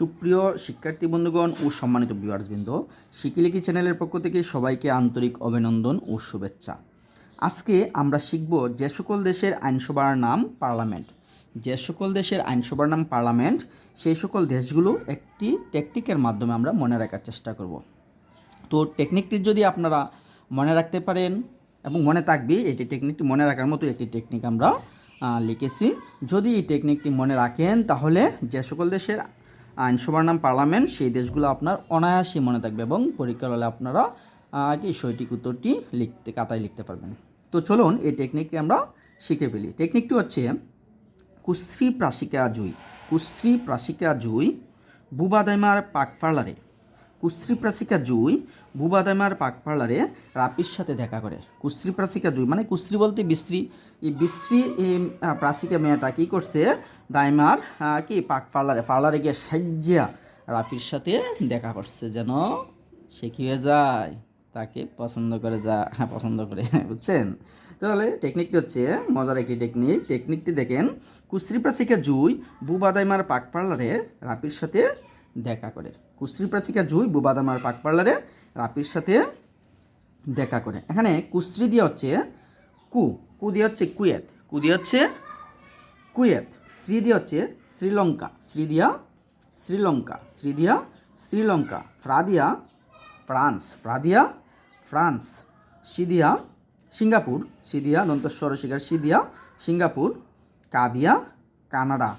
সুপ্রিয় শিক্ষার্থী বন্ধুগণ ও সম্মানিত বিভার্সবৃন্দ শিকিলিকি চ্যানেলের পক্ষ থেকে সবাইকে আন্তরিক অভিনন্দন ও শুভেচ্ছা। আজকে আমরা শিখব যে সকল দেশের আইনসভার নাম পার্লামেন্ট। যে সকল দেশের আইনসভার নাম পার্লামেন্ট, সেই সকল দেশগুলো একটি টেকনিকের মাধ্যমে আমরা মনে রাখার চেষ্টা করব। তো টেকনিকটি যদি আপনারা মনে রাখতে পারেন এবং মনে থাকবে, এটি টেকনিকটি মনে রাখার মতো একটি টেকনিক আমরা লিখেছি। যদি এই টেকনিকটি মনে রাখেন, তাহলে যে সকল দেশের আইনসভার নাম পার্লামেন্ট, সেই দেশগুলো আপনার অনায়াসে মনে থাকবে এবং পরীক্ষার হলে আপনারা কি সঠিক উত্তরটি লিখতে কাতায় লিখতে পারবেন। তো চলুন এই টেকনিকটি আমরা শিখে ফেলি। টেকনিকটি হচ্ছে কুশ্রী প্রাসিকা জুই। কুশ্রী প্রাসিকা জুই বুবাদাইমার পাক পার্লারে কুশ্রী প্রাসিকা জুই বুবাদাইমার পাক পার্লারে রাপির সাথে দেখা করে। কুশ্রী প্রাসিকা জুই মানে কুশ্রী বলতে বিশ্রী। এই বিশ্রী এই প্রাসিকা মেয়েটা কী করছে? দাইমার কি পাক পার্লারে পার্লারে গিয়ে সাজ্জা রাফির সাথে দেখা করছে যেন সে কী হয়ে যায়, তাকে পছন্দ করে যা হ্যাঁ পছন্দ করে, বুঝছেন? তাহলে টেকনিকটি হচ্ছে, মজার একটি টেকনিক টেকনিকটি দেখেন কুশ্রী প্রাচিকা জুই বুবাদাইমার পাক পার্লারে রাপির সাথে দেখা করে। কুশ্রী প্রাচিকা জুই বুবাদাইমার পাক পার্লারে রাপির সাথে দেখা করে। এখানে কুশ্রী দিয়ে হচ্ছে কু। কু দিয়ে হচ্ছে কুয়েত। কু দিয়ে হচ্ছে কুয়েত। শ্রী দিয়ে হচ্ছে শ্রীলঙ্কা। শ্রী দিয়া শ্রীলঙ্কা। শ্রী দিয়া শ্রীলঙ্কা। ফ্রাদিয়া ফ্রান্স। ফ্রাদিয়া ফ্রান্স। সিদিয়া সিঙ্গাপুর। সিদিয়া দন্তস্বর শিকার। সিদিয়া সিঙ্গাপুর। কাদিয়া কানাডা।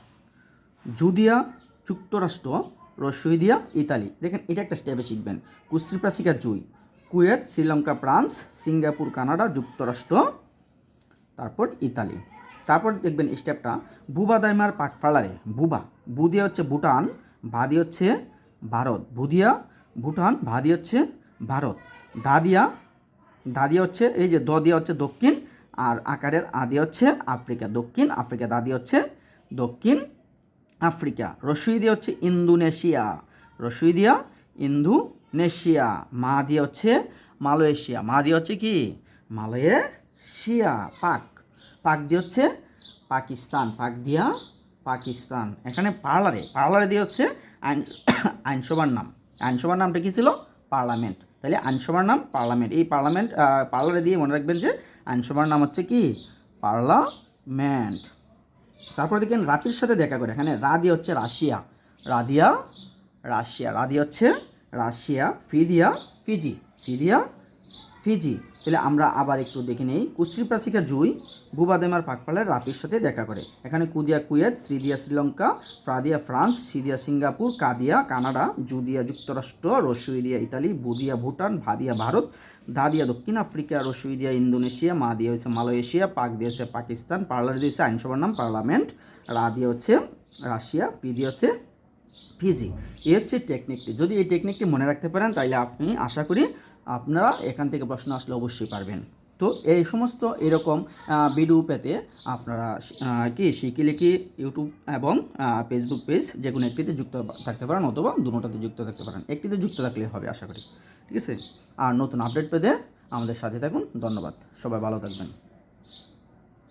জুদিয়া যুক্তরাষ্ট্র। রসই দিয়া ইতালি। দেখেন, এটা একটা স্টেপে শিখবেন। কুশ্রীপ্রাশিকা জুই। Kuwait, Sri Lanka, France, Singapore, Canada, যুক্তরাষ্ট্র, তারপর ইতালি। তারপর দেখবেন স্টেপটা, বুবা দাইমার পাক পার্লারে বুবা। বু দিয়ে হচ্ছে ভুটান ভাদি হচ্ছে ভারত। বুদিয়া, ভুটান ভাদি হচ্ছে ভারত। দা দিয়া দা দিয়ে হচ্ছে, এই যে দ দিয়ে হচ্ছে দক্ষিণ, আর আকারের আদি হচ্ছে আফ্রিকা। দক্ষিণ আফ্রিকা দাদি হচ্ছে দক্ষিণ আফ্রিকা। রসুই দিয়ে হচ্ছে ইন্দোনেশিয়া। রসুই দিয়া ইন্দোনেশিয়া। মা দিয়ে হচ্ছে মালয়েশিয়া। মা দিয়ে হচ্ছে কি? মালয়েশিয়া। পাক। পাক দিয়ে হচ্ছে পাকিস্তান। পাক দিয়া পাকিস্তান। এখানে পার্লারে। পার্লারে দিয়ে হচ্ছে আইন আইনসভার নাম। আইনসভার নামটা কী ছিল? পার্লামেন্ট। তাহলে আইনসভার নাম পার্লামেন্ট। এই পার্লামেন্ট পার্লারে দিয়ে মনে রাখবেন যে আইনসভার নাম হচ্ছে কি? পার্লামেন্ট। তারপর দেখেন রাপির সাথে দেখা করে, এখানে রা দিয়ে হচ্ছে রাশিয়া, রাদিয়া, রাশিয়া রা দিয়ে হচ্ছে রাশিয়া, ফিদিয়া, ফিজি ফিদিয়া, ফিজি। তাহলে আমরা আবার একটু দেখে নেই কুশ্রী প্রাসিকা জুই, ভূবাদেমার পাকপালের রাপির সাথে দেখা করে। এখানে কুদিয়া কুয়েত শ্রীদিয়া শ্রীলঙ্কা, ফ্রাদিয়া, ফ্রান্স সিদিয়া সিঙ্গাপুর, কাদিয়া, কানাডা, জুদিয়া, যুক্তরাষ্ট্র রসুইদিয়া ইতালি, বুদিয়া, ভুটান, ভাদিয়া, ভারত দাদিয়া দক্ষিণ আফ্রিকা রসুইদিয়া ইন্দোনেশিয়া, মা দিয়ে হচ্ছে মালয়েশিয়া, পাক দিয়ে হচ্ছে পাকিস্তান, পার্লার দিয়ে হচ্ছে আইনসভার নাম পার্লামেন্ট, রা দিয়ে হচ্ছে রাশিয়া, পি দিয়ে হচ্ছে ফিজি। এই হচ্ছে টেকনিকটি। যদি এই টেকনিকটি মনে রাখতে পারেন তাহলে আপনি আশা করি আপনারা এখান থেকে প্রশ্ন আসলে অবশ্যই পারবেন। তো এই সমস্ত এরকম ভিডিও পেতে আপনারা কি শিকিলিকি ইউটিউব এবং ফেসবুক পেজ যে কোনো একটিতে যুক্ত থাকতে পারেন অথবা দুটোতে যুক্ত থাকতে পারেন। একটিতে যুক্ত থাকলে হবে, আশা করি। ঠিক আছে? আর নতুন আপডেট পেতে আমাদের সাথে থাকুন। ধন্যবাদ। সবাই ভালো থাকবেন।